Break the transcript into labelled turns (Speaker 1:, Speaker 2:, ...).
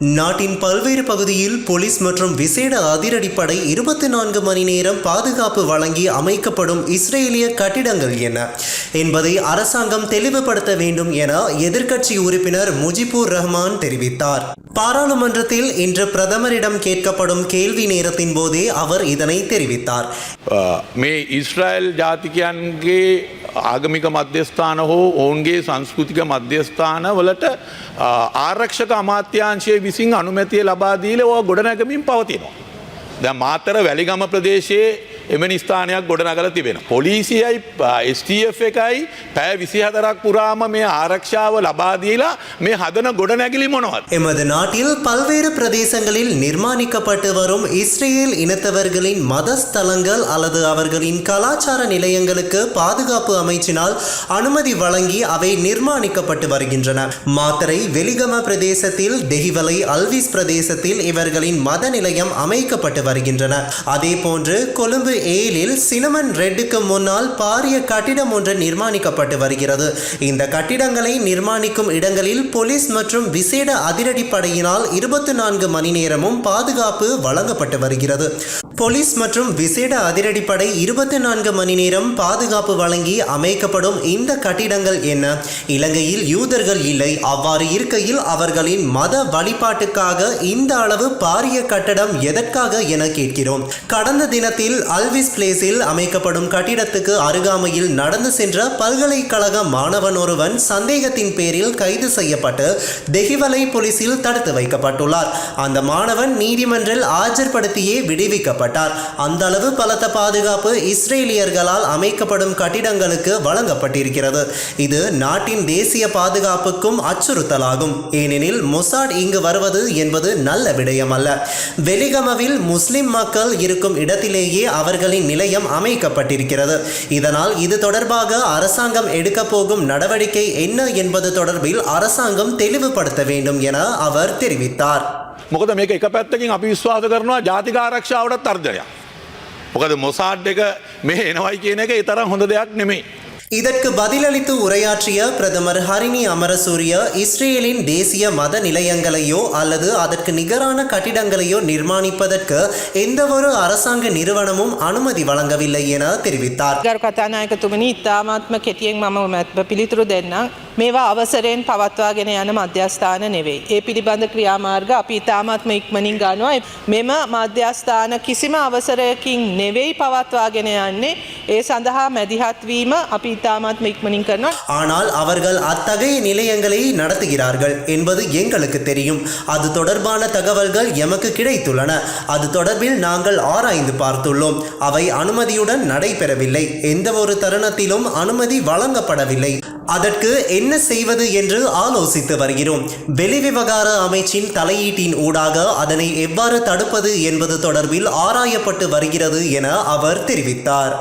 Speaker 1: நாட்டின் பல்வேறு பகுதியில் போலீஸ் மற்றும் விசேட அதிரடிப்படை இருபத்தி நான்கு மணி நேரம் பாதுகாப்பு வழங்கி அமைக்கப்படும் இஸ்ரேலிய கட்டிடங்கள் என்ன என்பதை அரசாங்கம் தெளிவுபடுத்த வேண்டும் என எதிர்க்கட்சி உறுப்பினர் முஜிபூர் ரஹ்மான் தெரிவித்தார். பாராளுமன்றத்தில் இன்று பிரதமரிடம் கேட்கப்படும் கேள்வி நேரத்தின் போதே அவர் இதனை தெரிவித்தார்.
Speaker 2: மே இஸ்ரேல் ஜாதிக்கு ආගමික මධ්‍යස්ථාන හෝ ඔවුන්ගේ සංස්කෘතික මධ්‍යස්ථාන වලට අ, ආරක්ෂක අමාත්‍යංශය විසින් අනුමැතිය ලබාදීල ඕ ගොඩනැගමින් පවතිනවා. ද මාතර වැලිගම ප්‍රදේශයේ එම නිස්ථානයක් ගොඩනගල තිබෙන. පොලිසියයි ස්ටF එකයි පෑ විසිහතරක් පුරාම මේ ආරක්ෂාව ලබාදීලා මේ හදන ගොඩනැගිලි මොනවත්.
Speaker 1: எமது நாட்டில் பல்வேறு பிரதேசங்களில் நிர்மாணிக்கப்பட்டு வரும் இஸ்ரேல் இனத்தவர்களின் மத ஸ்தலங்கள் அல்லது அவர்களின் கலாச்சார நிலையங்களுக்கு பாதுகாப்பு அமைச்சினால் அனுமதி வழங்கி அவை நிர்மாணிக்கப்பட்டு வருகின்றன மாத்தரை வெலிகம பிரதேசத்தில் டெஹிவலை அல்விஸ் பிரதேசத்தில் இவர்களின் மத நிலையம் அமைக்கப்பட்டு வருகின்றன அதே போன்று கொழும்பு ஏழில் சினமன் ரெட்டுக்கு முன்னால் பாரிய கட்டிடம் ஒன்று நிர்மாணிக்கப்பட்டு வருகிறது. இந்த கட்டிடங்களை நிர்மாணிக்கும் இடங்களில் போலீஸ் மற்றும் விசேட அதிரடிப்படையினால் இருபத்தி நான்கு மணி நேரமும் பாதுகாப்பு வழங்கப்பட்டு வருகிறது. போலீஸ் மற்றும் விசேட அதிரடிப்படை இருபத்தி நான்கு மணி நேரம் பாதுகாப்பு வழங்கி அமைக்கப்படும் இந்த கட்டிடங்கள் என்ன? இலங்கையில் யூதர்கள் இல்லை. அவ்வாறு இருக்கையில் அவர்களின் மத வழிபாட்டுக்காக இந்த அளவு பாரிய கட்டடம் எதற்காக என கேட்கிறோம். கடந்த தினத்தில் அல் அல்விஸ் பிளேஸில் அமைக்கப்படும் கட்டிடத்துக்கு அருகாமையில் நடந்து சென்ற பல்கலைக்கழக மாணவன் ஒருவன் சந்தேகத்தின் பேரில் கைது செய்யப்பட்டு தெஹிவலை போலீசில் தடுத்து வைக்கப்பட்டுள்ளார். அந்த மாணவன் நீதிமன்றில் ஆஜர்படுத்தியே விடுவிக்கப்பட்டார். அந்த அளவு பலத்த பாதுகாப்பு இஸ்ரேலியர்களால் அமைக்கப்படும் கட்டிடங்களுக்கு வழங்கப்பட்டிருக்கிறது. இது நாட்டின் தேசிய பாதுகாப்புக்கும் அச்சுறுத்தலாகும். ஏனெனில் மொசாட் இங்கு வருவது என்பது நல்ல விடயமல்ல. அல்ல வெலிகமவில் முஸ்லிம் மக்கள் இருக்கும் இடத்திலேயே அவர் அவர்களின் நிலையம் அமைக்கப்பட்டிருக்கிறது இதனால் இது தொடர்பாக அரசாங்கம் எடுக்கப் போகும் நடவடிக்கை என்ன என்பது தொடர்பில் அரசாங்கம் தெளிவுபடுத்த வேண்டும் என அவர் தெரிவித்தார்
Speaker 2: මොකද මේක එක පැත්තකින් අපි විශ්වාස කරනවා ජාතික ආරක්ෂාවට තර්ජනයක්. මොකද මොසාඩ් එක මේ එනවයි කියන එක ඉතරම් හොඳ දෙයක් නෙමෙයි.
Speaker 1: இதற்கு பதிலளித்து உரையாற்றிய பிரதமர் ஹரிணி அமரசூரிய இஸ்ரேலின் தேசிய மத நிலையங்களையோ அல்லது அதற்கு நிகரான கட்டிடங்களையோ நிர்மாணிப்பதற்கு எந்தவொரு அரசாங்க நிறுவனமும் அனுமதி வழங்கவில்லை என தெரிவித்தார்.
Speaker 3: ගරු කතානායකතුමනි ඉතාමාත්ම කෙටියෙන් මම මැත්ම පිළිතුරු දෙන්නම්. මේවා අවසරයෙන් පවත්වාගෙන යන මධ්‍යස්ථාන නෙවෙයි. ඒ පිළිබඳ ක්‍රියාමාර්ග අපි ඉතාමාත්ම ඉක්මනින් ගන්නවා. මෙම මධ්‍යස්ථාන කිසිම අවසරයකින් නෙවෙයි පවත්වාගෙන යන්නේ. ඒ සඳහා මැදිහත්වීම අපි ඉතාමාත්ම ඉක්මනින් කරනවා.
Speaker 1: ஆனால் அவர்கள் அத்தகைய நிலையங்களை நடத்துகிறார்கள் என்பது எங்களுக்கு தெரியும் அது தொடர்பான தகவல்கள் எமக்கு கிடைத்துள்ளன அது தொடர்பில் நாங்கள் ஆராய்ந்து பார்த்துள்ளோம் அவை அனுமதியுடன் நடைபெறவில்லை எந்த ஒரு தருணத்திலும் அனுமதி வழங்கப்படவில்லை அதற்கு என்ன செய்வது என்று ஆலோசித்து வருகிறோம். வெளிவிவகார அமைச்சின் தலையீட்டின் ஊடாக அதனை எவ்வாறு தடுப்பது என்பது தொடர்பில் ஆராயப்பட்டு வருகிறது என அவர் தெரிவித்தார்.